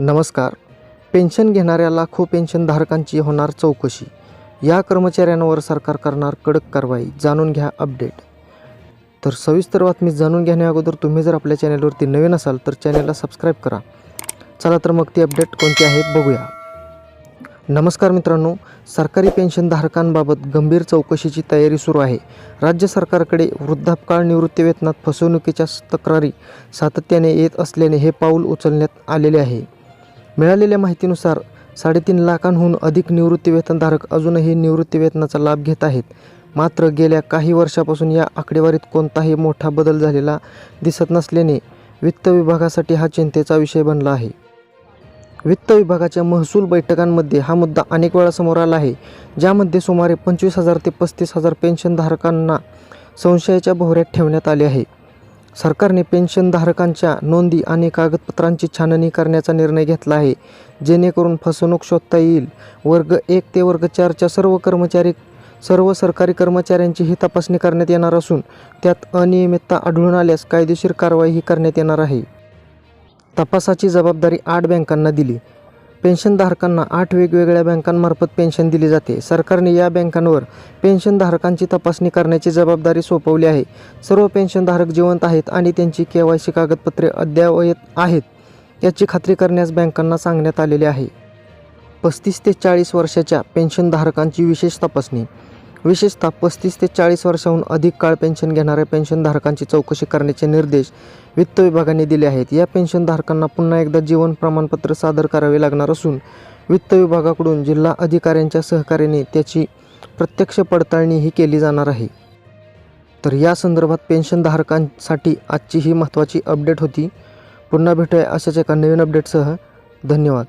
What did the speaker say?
नमस्कार. पेन्शन घेणाऱ्या लाखो पेन्शनधारकांची होणार चौकशी. या कर्मचाऱ्यांवर सरकार करणार कडक कारवाई. जाणून घ्या अपडेट. तर सविस्तर बातमी जाणून घेण्या अगोदर तुम्ही जर आपल्या चॅनलवरती नवीन असाल तर चॅनलला सबस्क्राईब करा. चला तर मग ती अपडेट कोणती आहे बघूया. नमस्कार मित्रांनो सरकारी पेन्शनधारकांबाबत गंभीर चौकशीची तयारी सुरू आहे. राज्य सरकारकडे वृद्धापकाळ निवृत्तीवेतनात फसवणुकीच्या तक्रारी सातत्याने येत असल्याने हे पाऊल उचलण्यात आलेले आहे. मिळालेल्या माहितीनुसार साडेतीन लाखांहून अधिक निवृत्तीवेतनधारक अजूनही निवृत्तीवेतनाचा लाभ घेत आहेत. मात्र गेल्या काही वर्षापासून या आकडेवारीत कोणताही मोठा बदल झालेला दिसत नसल्याने वित्त विभागासाठी हा चिंतेचा विषय बनला आहे. वित्त विभागाच्या महसूल बैठकांमध्ये हा मुद्दा अनेक वेळा समोर आला आहे ज्यामध्ये सुमारे पंचवीस हजार ते पस्तीस हजार पेन्शनधारकांना संशयाच्या भोवऱ्यात ठेवण्यात आले आहे. सरकारने पेन्शनधारकांच्या नोंदी आणि कागदपत्रांची छाननी करण्याचा निर्णय घेतला आहे जेणेकरून फसवणूक शोधता येईल. वर्ग एक ते वर्ग चारच्या सर्व कर्मचारी सर्व सरकारी कर्मचाऱ्यांची ही तपासणी करण्यात येणार असून त्यात अनियमितता आढळून आल्यास कायदेशीर कारवाईही करण्यात येणार आहे. तपासाची जबाबदारी आठ बँकांना दिली. पेन्शनधारकांना आठ वेगवेगळ्या बँकांमार्फत पेन्शन दिली जाते. सरकारने या बँकांवर पेन्शनधारकांची तपासणी करण्याची जबाबदारी सोपवली आहे. सर्व पेन्शनधारक जिवंत आहेत आणि त्यांची के वाय सी कागदपत्रे अद्ययावत आहेत याची खात्री करण्यास बँकांना सांगण्यात आलेले आहे. पस्तीस ते चाळीस वर्षाच्या पेन्शनधारकांची विशेष तपासणी विशेषतः पस्तीस ते चाळीस वर्षाहून अधिक काळ पेन्शन घेणाऱ्या पेन्शनधारकांची चौकशी करण्याचे निर्देश वित्त विभागाने दिले आहेत. या पेन्शनधारकांना पुन्हा एकदा जीवन प्रमाणपत्र सादर करावे लागणार असून वित्त विभागाकडून जिल्हा अधिकाऱ्यांच्या सहकार्याने त्याची प्रत्यक्ष पडताळणीही केली जाणार आहे. तर या संदर्भात पेन्शनधारकांसाठी आजची ही महत्त्वाची अपडेट होती. पुन्हा भेटूया अशाच एका नवीन अपडेटसह. धन्यवाद.